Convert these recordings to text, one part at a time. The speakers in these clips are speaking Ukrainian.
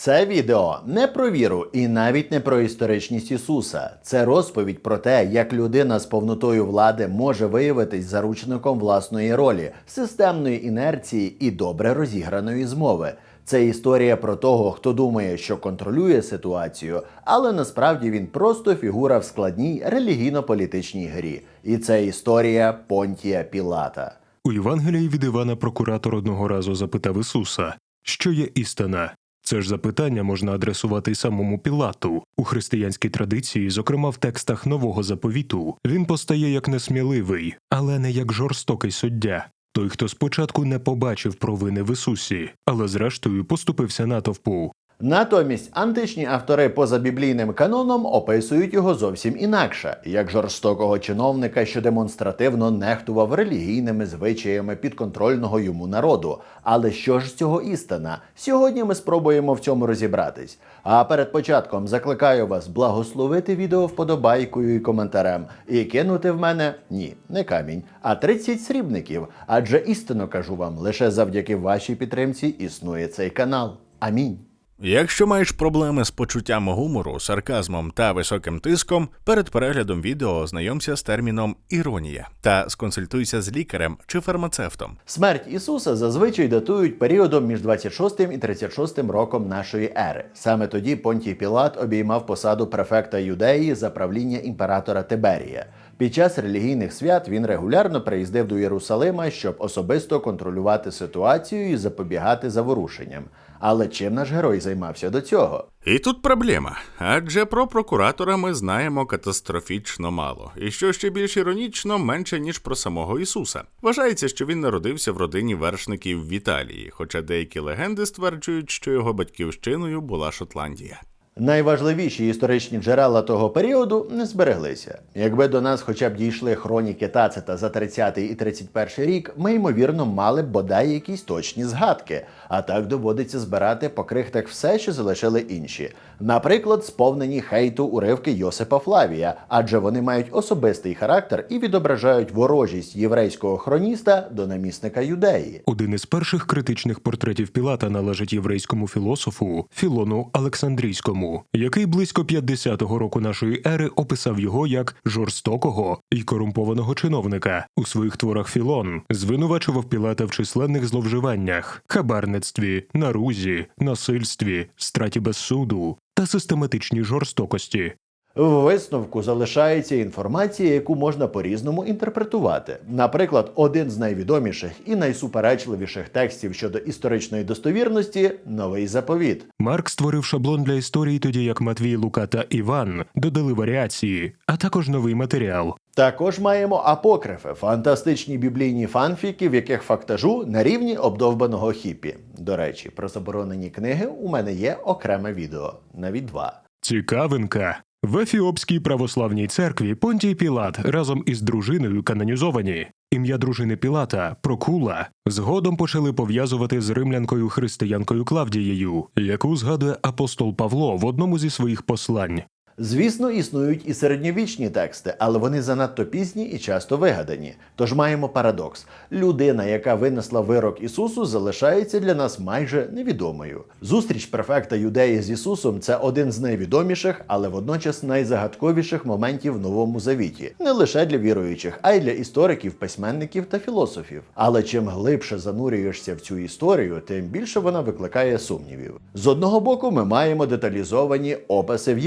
Це відео не про віру і навіть не про історичність Ісуса. Це розповідь про те, як людина з повнотою влади може виявитись заручником власної ролі, системної інерції і добре розіграної змови. Це історія про того, хто думає, що контролює ситуацію, але насправді він просто фігура в складній релігійно-політичній грі. І це історія Понтія Пілата. У Євангелії від Івана прокуратор одного разу запитав Ісуса, що є істина. Це ж запитання можна адресувати й самому Пілату. У християнській традиції, зокрема в текстах нового заповіту, він постає як несміливий, але не як жорстокий суддя. Той, хто спочатку не побачив провини в Ісусі, але зрештою поступився натовпу. Натомість античні автори поза біблійним каноном описують його зовсім інакше, як жорстокого чиновника, що демонстративно нехтував релігійними звичаями підконтрольного йому народу. Але що ж з цього істина? Сьогодні ми спробуємо в цьому розібратись. А перед початком закликаю вас благословити відео вподобайкою і коментарем і кинути в мене ні, не камінь, а 30 срібників. Адже істинно кажу вам, лише завдяки вашій підтримці існує цей канал. Амінь. Якщо маєш проблеми з почуттям гумору, сарказмом та високим тиском, перед переглядом відео ознайомся з терміном іронія та сконсультуйся з лікарем чи фармацевтом. Смерть Ісуса зазвичай датують періодом між 26 і 36 роком нашої ери. Саме тоді Понтій Пілат обіймав посаду префекта Юдеї за правління імператора Тиберія. Під час релігійних свят він регулярно приїздив до Єрусалима, щоб особисто контролювати ситуацію і запобігати заворушенням. Але чим наш герой займався до цього? І тут проблема, адже про прокуратора ми знаємо катастрофічно мало, і що ще більш іронічно, менше ніж про самого Ісуса. Вважається, що він народився в родині вершників в Італії, хоча деякі легенди стверджують, що його батьківщиною була Шотландія. Найважливіші історичні джерела того періоду не збереглися. Якби до нас хоча б дійшли хроніки Тацита за 30 і 31 рік, ми ймовірно мали б бодай якісь точні згадки. А так доводиться збирати по крихтах все, що залишили інші. Наприклад, сповнені хейту уривки Йосипа Флавія, адже вони мають особистий характер і відображають ворожість єврейського хроніста до намісника юдеї. Один із перших критичних портретів Пілата належить єврейському філософу Філону Олександрійському, який близько 50-го року нашої ери описав його як жорстокого і корумпованого чиновника. У своїх творах Філон звинувачував Пілата в численних зловживаннях, хабарництві, нарузі, насильстві, страті без суду та систематичній жорстокості. В висновку залишається інформація, яку можна по-різному інтерпретувати. Наприклад, один з найвідоміших і найсуперечливіших текстів щодо історичної достовірності новий заповіт. Марк створив шаблон для історії, тоді як Матвій, Лука та Іван додали варіації, а також новий матеріал. Також маємо апокрифи, фантастичні біблійні фанфіки, в яких фактажу на рівні обдовбаного хіпі. До речі, про заборонені книги у мене є окреме відео, навіть два. Цікавинка. В Ефіопській православній церкві Понтій Пілат разом із дружиною канонізовані. Ім'я дружини Пілата Прокула згодом почали пов'язувати з римлянкою християнкою Клавдією, яку згадує апостол Павло в одному зі своїх послань. Звісно, існують і середньовічні тексти, але вони занадто пізні і часто вигадані. Тож маємо парадокс: людина, яка винесла вирок Ісусу, залишається для нас майже невідомою. Зустріч префекта юдеї з Ісусом це один з найвідоміших, але водночас найзагадковіших моментів в новому завіті, не лише для віруючих, а й для істориків, письменників та філософів. Але чим глибше занурюєшся в цю історію, тим більше вона викликає сумнівів. З одного боку, ми маємо деталізовані описи в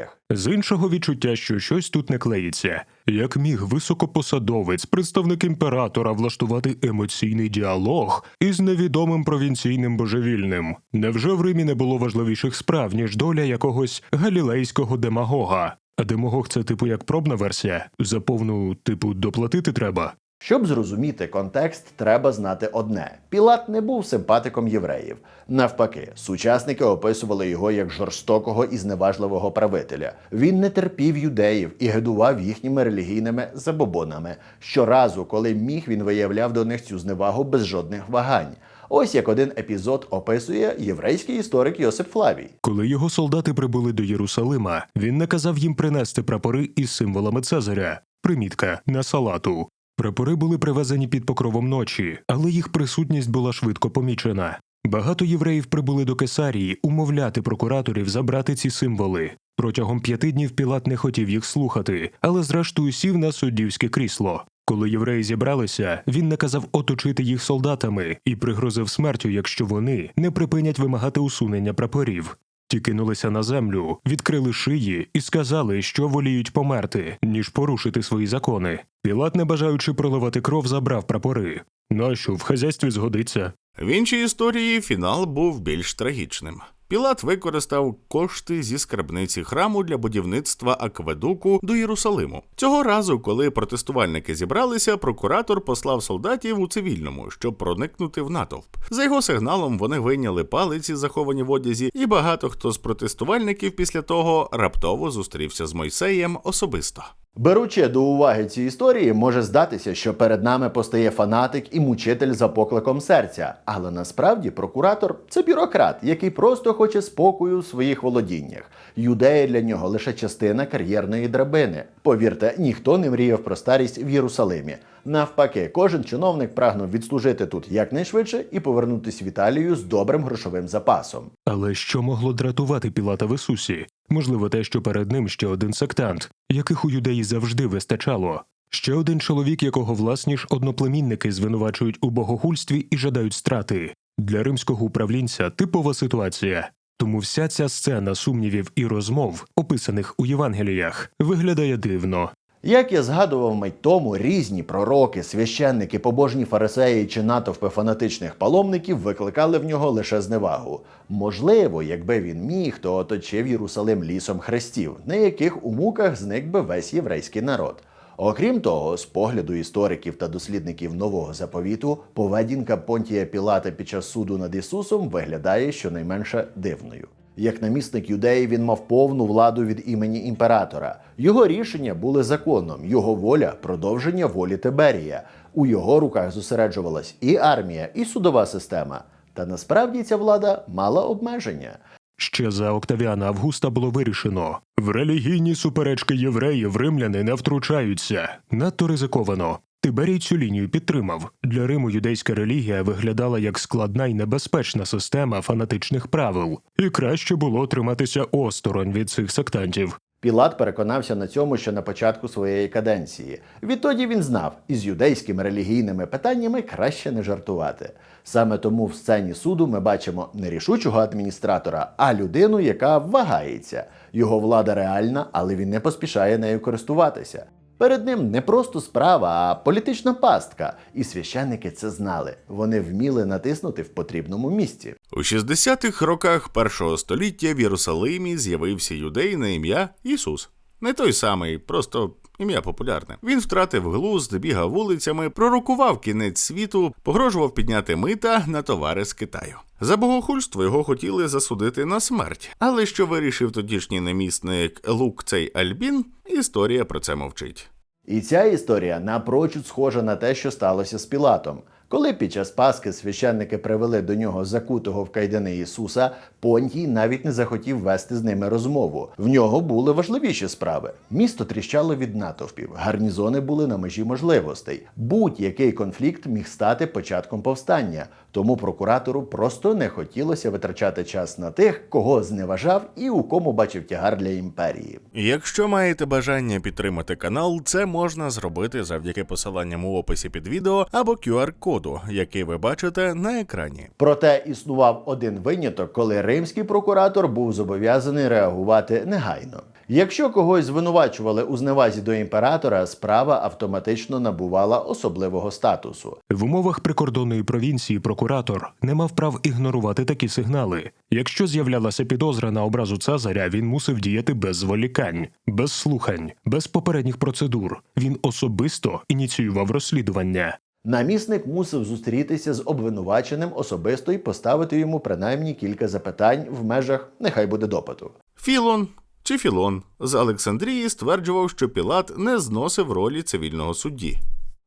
Євангеліях. З іншого відчуття, що щось тут не клеїться. Як міг високопосадовець, представник імператора, влаштувати емоційний діалог із невідомим провінційним божевільним? Невже в Римі не було важливіших справ, ніж доля якогось галілейського демагога? А демагог це типу як пробна версія? За повну, типу, доплатити треба? Щоб зрозуміти контекст, треба знати одне: Пілат не був симпатиком євреїв. Навпаки, сучасники описували його як жорстокого і зневажливого правителя. Він не терпів юдеїв і гидував їхніми релігійними забобонами. Щоразу, коли міг, він виявляв до них цю зневагу без жодних вагань. Ось як один епізод описує єврейський історик Йосип Флавій. Коли його солдати прибули до Єрусалима, він наказав їм принести прапори із символами Цезаря. Примітка на салату. Прапори були привезені під покровом ночі, але їх присутність була швидко помічена. Багато євреїв прибули до Кесарії умовляти прокураторів забрати ці символи. Протягом п'яти днів Пілат не хотів їх слухати, але зрештою сів на суддівське крісло. Коли євреї зібралися, він наказав оточити їх солдатами і пригрозив смертю, якщо вони не припинять вимагати усунення прапорів. Ті кинулися на землю, відкрили шиї і сказали, що воліють померти, ніж порушити свої закони. Пілат, не бажаючи проливати кров, забрав прапори. Нащо в хазяйстві згодиться? В іншій історії фінал був більш трагічним. Пілат використав кошти зі скарбниці храму для будівництва акведуку до Єрусалиму. Цього разу, коли протестувальники зібралися, прокуратор послав солдатів у цивільному, щоб проникнути в натовп. За його сигналом вони вийняли палиці, заховані в одязі, і багато хто з протестувальників після того раптово зустрівся з Мойсеєм особисто. Беручи до уваги ці історії, може здатися, що перед нами постає фанатик і мучитель за покликом серця. Але насправді прокуратор це бюрократ, який просто хоче спокою у своїх володіннях. Юдея для нього лише частина кар'єрної драбини. Повірте, ніхто не мріяв про старість в Єрусалимі. Навпаки, кожен чиновник прагнув відслужити тут якнайшвидше і повернутися в Італію з добрим грошовим запасом. Але що могло дратувати Пілата в Ісусі? Можливо, те, що перед ним ще один сектант, яких у юдеї завжди вистачало. Ще один чоловік, якого власні ж одноплемінники звинувачують у богохульстві і жадають страти. Для римського управлінця типова ситуація. Тому вся ця сцена сумнівів і розмов, описаних у Євангеліях, виглядає дивно. Як я згадував мить тому, різні пророки, священники, побожні фарисеї чи натовпи фанатичних паломників викликали в нього лише зневагу. Можливо, якби він міг, то оточив Єрусалим лісом хрестів, на яких у муках зник би весь єврейський народ. Окрім того, з погляду істориків та дослідників нового заповіту, поведінка Понтія Пілата під час суду над Ісусом виглядає щонайменше дивною. Як намісник юдеї він мав повну владу від імені імператора. Його рішення були законом, його воля продовження волі Тиберія. У його руках зосереджувалась і армія, і судова система. Та насправді ця влада мала обмеження. Ще за Октавіана Августа було вирішено: в релігійні суперечки євреїв римляни не втручаються. Надто ризиковано. Тиберій цю лінію підтримав. Для Риму юдейська релігія виглядала як складна і небезпечна система фанатичних правил, і краще було триматися осторонь від цих сектантів. Пілат переконався на цьому ще на початку своєї каденції. Відтоді він знав, із юдейськими релігійними питаннями краще не жартувати. Саме тому в сцені суду ми бачимо не рішучого адміністратора, а людину, яка вагається. Його влада реальна, але він не поспішає нею користуватися. Перед ним не просто справа, а політична пастка. І священники це знали. Вони вміли натиснути в потрібному місці. У 60-х роках першого століття в Єрусалимі з'явився юдей на ім'я Ісус. Не той самий, просто ім'я популярне. Він втратив глузд, бігав вулицями, пророкував кінець світу, погрожував підняти мита на товари з Китаю. За богохульство його хотіли засудити на смерть. Але що вирішив тодішній намісник Лук цей Альбін, історія про це мовчить. І ця історія напрочуд схожа на те, що сталося з Пілатом. Коли під час Пасхи священники привели до нього закутого в кайдани Ісуса, Понтій навіть не захотів вести з ними розмову. В нього були важливіші справи. Місто тріщало від натовпів, гарнізони були на межі можливостей. Будь-який конфлікт міг стати початком повстання. Тому прокуратору просто не хотілося витрачати час на тих, кого зневажав і у кому бачив тягар для імперії. Якщо маєте бажання підтримати канал, це можна зробити завдяки посиланням у описі під відео або QR-коду, який ви бачите на екрані. Проте існував один виняток, коли римський прокуратор був зобов'язаний реагувати негайно. Якщо когось звинувачували у зневазі до імператора, справа автоматично набувала особливого статусу. В умовах прикордонної провінції прокуратор не мав прав ігнорувати такі сигнали. Якщо з'являлася підозра на образу Цезаря, він мусив діяти без зволікань, без слухань, без попередніх процедур. Він особисто ініціював розслідування. Намісник мусив зустрітися з обвинуваченим особисто і поставити йому принаймні кілька запитань в межах нехай буде допиту. Філон чи Філон з Олександрії стверджував, що Пілат не зносив ролі цивільного судді.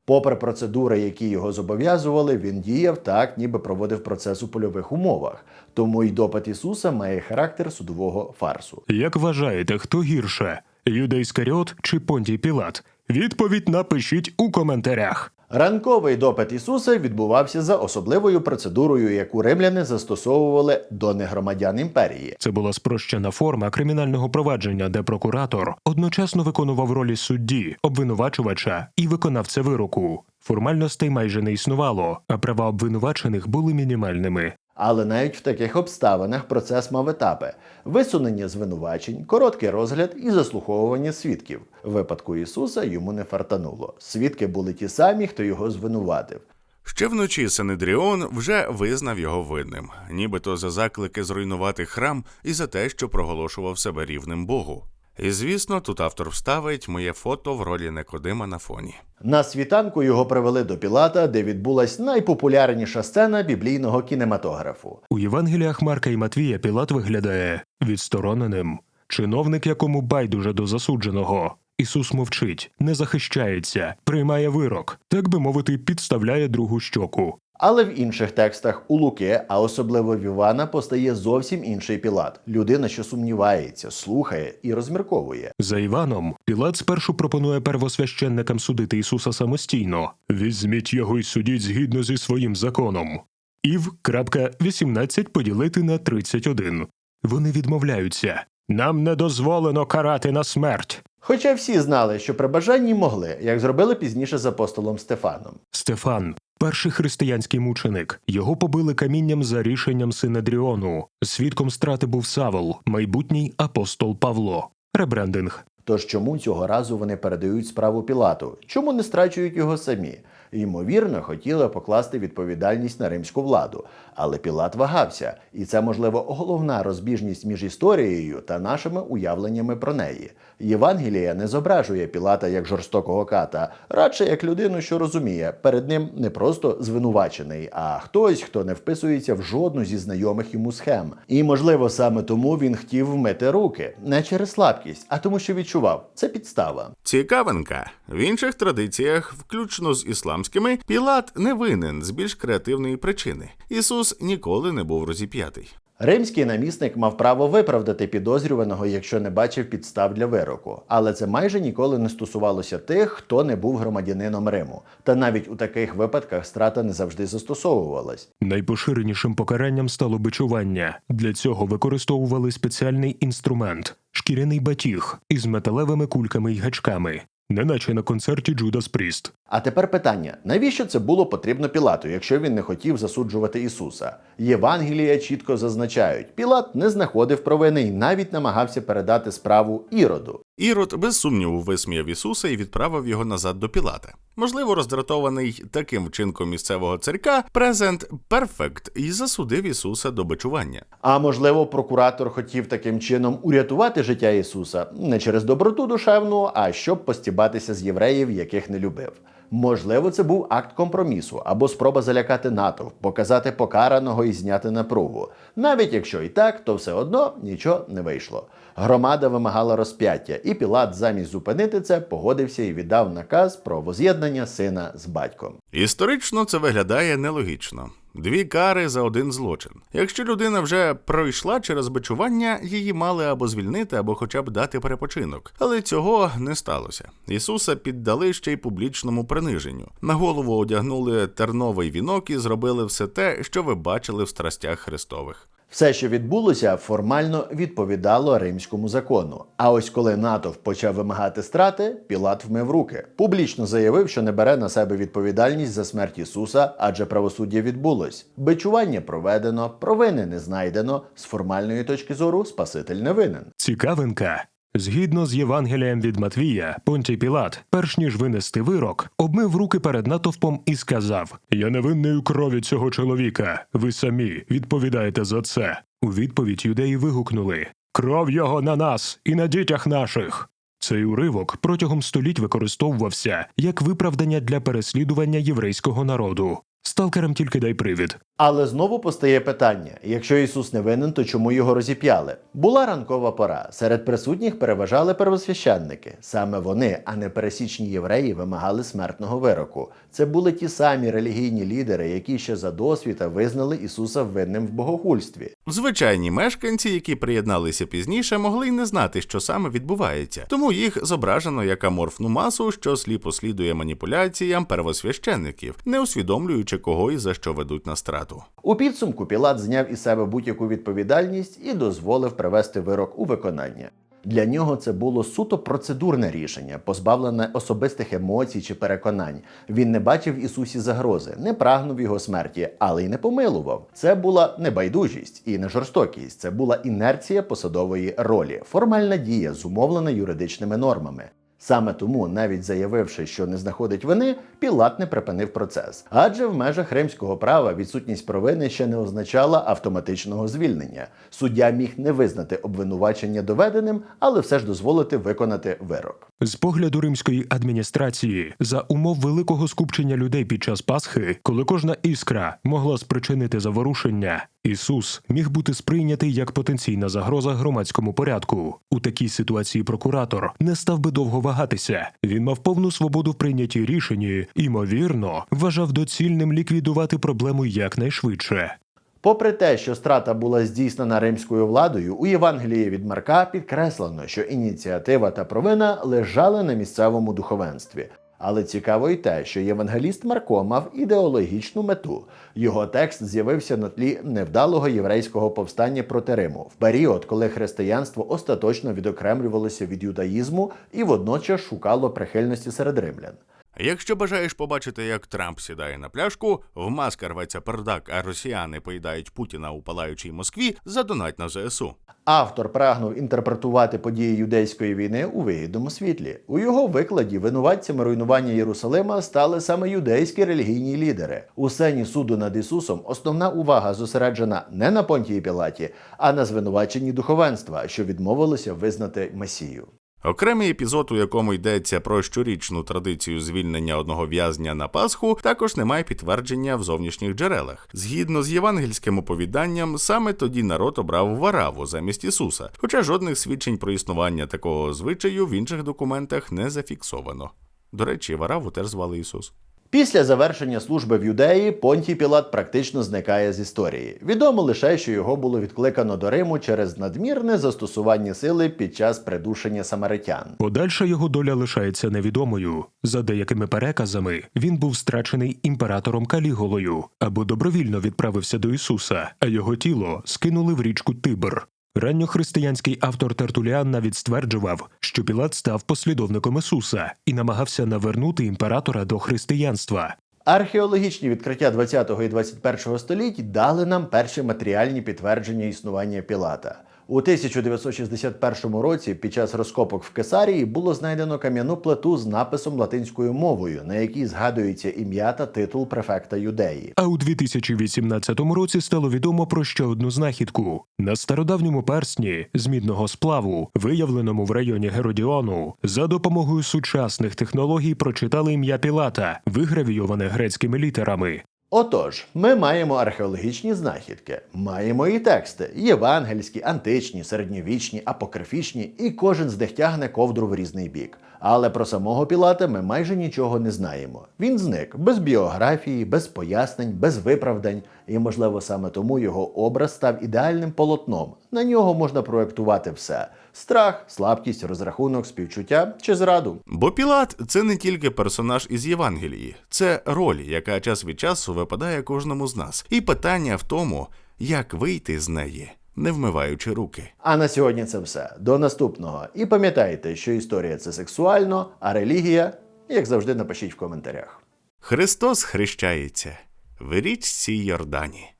Попри процедури, які його зобов'язували, він діяв так, ніби проводив процес у польових умовах. Тому й допит Ісуса має характер судового фарсу. Як вважаєте, хто гірше? Юда Іскаріот чи Понтій Пілат? Відповідь напишіть у коментарях. Ранковий допит Ісуса відбувався за особливою процедурою, яку римляни застосовували до негромадян імперії. Це була спрощена форма кримінального провадження, де прокуратор одночасно виконував ролі судді, обвинувачувача і виконавця вироку. Формальностей майже не існувало, а права обвинувачених були мінімальними. Але навіть в таких обставинах процес мав етапи: висунення звинувачень, короткий розгляд і заслуховування свідків. В випадку Ісуса йому не фартануло. Свідки були ті самі, хто його звинуватив. Ще вночі Синедріон вже визнав його винним, нібито за заклики зруйнувати храм і за те, що проголошував себе рівним Богу. І звісно, тут автор вставить моє фото в ролі Никодима на фоні. На світанку його привели до Пілата, де відбулась найпопулярніша сцена біблійного кінематографу. У Євангеліях Марка і Матвія Пілат виглядає відстороненим. Чиновник, якому байдуже до засудженого. Ісус мовчить, не захищається, приймає вирок, так би мовити, підставляє другу щоку. Але в інших текстах у Луки, а особливо в Івана, постає зовсім інший Пілат людина, що сумнівається, слухає і розмірковує. За Іваном, Пілат спершу пропонує первосвященникам судити Ісуса самостійно. Візьміть його і судіть згідно зі своїм законом. Ів. крапка, 18 поділити на 31. Вони відмовляються. Нам не дозволено карати на смерть. Хоча всі знали, що при бажанні могли, як зробили пізніше з апостолом Стефаном. Стефан, перший християнський мученик. Його побили камінням за рішенням Синедріону. Свідком страти був Савол, майбутній апостол Павло. Ребрендинг. Тож чому цього разу вони передають справу Пілату? Чому не страчують його самі? Ймовірно, хотіли покласти відповідальність на римську владу, але Пілат вагався, і це, можливо, головна розбіжність між історією та нашими уявленнями про неї. Євангелія не зображує Пілата як жорстокого ката, радше як людину, що розуміє, перед ним не просто звинувачений, а хтось, хто не вписується в жодну зі знайомих йому схем. І, можливо, саме тому він хотів вмити руки не через слабкість, а тому, що відчував це підстава. Цікавинка. В інших традиціях, включно з ісламськими, Пілат не винен з більш креативної причини. Ісус ніколи не був розіп'ятий. Римський намісник мав право виправдати підозрюваного, якщо не бачив підстав для вироку, але це майже ніколи не стосувалося тих, хто не був громадянином Риму. Та навіть у таких випадках страта не завжди застосовувалась. Найпоширенішим покаранням стало бичування. Для цього використовували спеціальний інструмент шкіряний батіг із металевими кульками й гачками, неначе на концерті Джудас Пріст. А тепер питання: навіщо це було потрібно Пілату, якщо він не хотів засуджувати Ісуса? Євангелія чітко зазначають, Пілат не знаходив провини і навіть намагався передати справу Іроду. Ірод без сумніву висміяв Ісуса і відправив його назад до Пілата. Можливо, роздратований таким вчинком місцевого царька, презент перфект і засудив Ісуса до бичування. А можливо, прокуратор хотів таким чином урятувати життя Ісуса не через доброту душевну, а щоб постібатися з євреїв, яких не любив. Можливо, це був акт компромісу або спроба залякати натовп, показати покараного і зняти напругу. Навіть якщо і так, то все одно нічого не вийшло. Громада вимагала розп'яття, і Пілат замість зупинити це погодився і віддав наказ про воз'єднання сина з батьком. Історично це виглядає нелогічно. Дві кари за один злочин. Якщо людина вже пройшла через бичування, її мали або звільнити, або хоча б дати перепочинок. Але цього не сталося. Ісуса піддали ще й публічному приниженню. На голову одягнули терновий вінок і зробили все те, що ви бачили в страстях Христових. Все, що відбулося, формально відповідало римському закону. А ось коли натовп почав вимагати страти, Пілат вмив руки. Публічно заявив, що не бере на себе відповідальність за смерть Ісуса, адже правосуддя відбулось. Бичування проведено, провини не знайдено. З формальної точки зору Спаситель не винен. Цікавинка. Згідно з Євангелієм від Матвія, Понтій Пілат, перш ніж винести вирок, обмив руки перед натовпом і сказав: Я не винний у крові цього чоловіка. Ви самі відповідаєте за це. У відповідь юдеї вигукнули: Кров його на нас і на дітях наших. Цей уривок протягом століть використовувався як виправдання для переслідування єврейського народу. Сталкерам тільки дай привід. Але знову постає питання: якщо Ісус не винен, то чому його розіп'яли? Була ранкова пора. Серед присутніх переважали первосвященники. Саме вони, а не пересічні євреї, вимагали смертного вироку. Це були ті самі релігійні лідери, які ще за досвіта визнали Ісуса винним в богохульстві. Звичайні мешканці, які приєдналися пізніше, могли й не знати, що саме відбувається, тому їх зображено як аморфну масу, що сліпо слідує маніпуляціям первосвященників, не усвідомлюючи кого і за що ведуть на страту. У підсумку Пілат зняв із себе будь-яку відповідальність і дозволив привести вирок у виконання. Для нього це було суто процедурне рішення, позбавлене особистих емоцій чи переконань. Він не бачив Ісусі загрози, не прагнув його смерті, але й не помилував. Це була не байдужість і не жорстокість, це була інерція посадової ролі, формальна дія, зумовлена юридичними нормами. Саме тому, навіть заявивши, що не знаходить вини, Пілат не припинив процес. Адже в межах римського права відсутність провини ще не означала автоматичного звільнення. Суддя міг не визнати обвинувачення доведеним, але все ж дозволити виконати вирок. З погляду римської адміністрації, за умов великого скупчення людей під час Пасхи, коли кожна іскра могла спричинити заворушення, Ісус міг бути сприйнятий як потенційна загроза громадському порядку. У такій ситуації прокуратор не став би довго вагатися. Він мав повну свободу в прийнятті рішень і, ймовірно, вважав доцільним ліквідувати проблему якнайшвидше. Попри те, що страта була здійснена римською владою, у Євангелії від Марка підкреслено, що ініціатива та провина лежали на місцевому духовенстві. Але цікаво й те, що євангеліст Марко мав ідеологічну мету. Його текст з'явився на тлі невдалого єврейського повстання проти Риму в період, коли християнство остаточно відокремлювалося від юдаїзму і водночас шукало прихильності серед римлян. Якщо бажаєш побачити, як Трамп сідає на пляшку, в маска рветься пердак, а росіяни поїдають Путіна у палаючій Москві, задонать на ЗСУ. Автор прагнув інтерпретувати події юдейської війни у вигідному світлі. У його викладі винуватцями руйнування Єрусалима стали саме юдейські релігійні лідери. У сцені суду над Ісусом основна увага зосереджена не на Понтії Пілаті, а на звинуваченні духовенства, що відмовилося визнати Месію. Окремий епізод, у якому йдеться про щорічну традицію звільнення одного в'язня на Пасху, також не має підтвердження в зовнішніх джерелах. Згідно з євангельським оповіданням, саме тоді народ обрав Вараву замість Ісуса, хоча жодних свідчень про існування такого звичаю в інших документах не зафіксовано. До речі, Вараву теж звали Ісус. Після завершення служби в юдеї Понтій Пілат практично зникає з історії. Відомо лише, що його було відкликано до Риму через надмірне застосування сили під час придушення самаритян. Подальша його доля лишається невідомою. За деякими переказами він був страчений імператором Каліголою або добровільно відправився до Ісуса, а його тіло скинули в річку Тибр. Ранньохристиянський автор Тертуліан навіть стверджував, що Пілат став послідовником Ісуса і намагався навернути імператора до християнства. Археологічні відкриття 20 і 21 століть дали нам перші матеріальні підтвердження існування Пілата. У 1961 році під час розкопок в Кесарії було знайдено кам'яну плиту з написом латинською мовою, на якій згадується ім'я та титул префекта юдеї. А у 2018 році стало відомо про ще одну знахідку на стародавньому персні з мідного сплаву, виявленому в районі Геродіону, за допомогою сучасних технологій прочитали ім'я Пілата, вигравійоване грецькими літерами. Отож, ми маємо археологічні знахідки, маємо і тексти євангельські, античні, середньовічні, апокрифічні, і кожен з них тягне ковдру в різний бік. Але про самого Пілата ми майже нічого не знаємо. Він зник без біографії, без пояснень, без виправдань, і, можливо, саме тому його образ став ідеальним полотном. На нього можна проектувати все: страх, слабкість, розрахунок, співчуття чи зраду. Бо Пілат це не тільки персонаж із Євангелії, це роль, яка час від часу випадає кожному з нас. І питання в тому, як вийти з неї, не вмиваючи руки. А на сьогодні це все. До наступного. І пам'ятайте, що історія це сексуально, а релігія, як завжди, напишіть в коментарях. Христос хрещається в річці Йордані.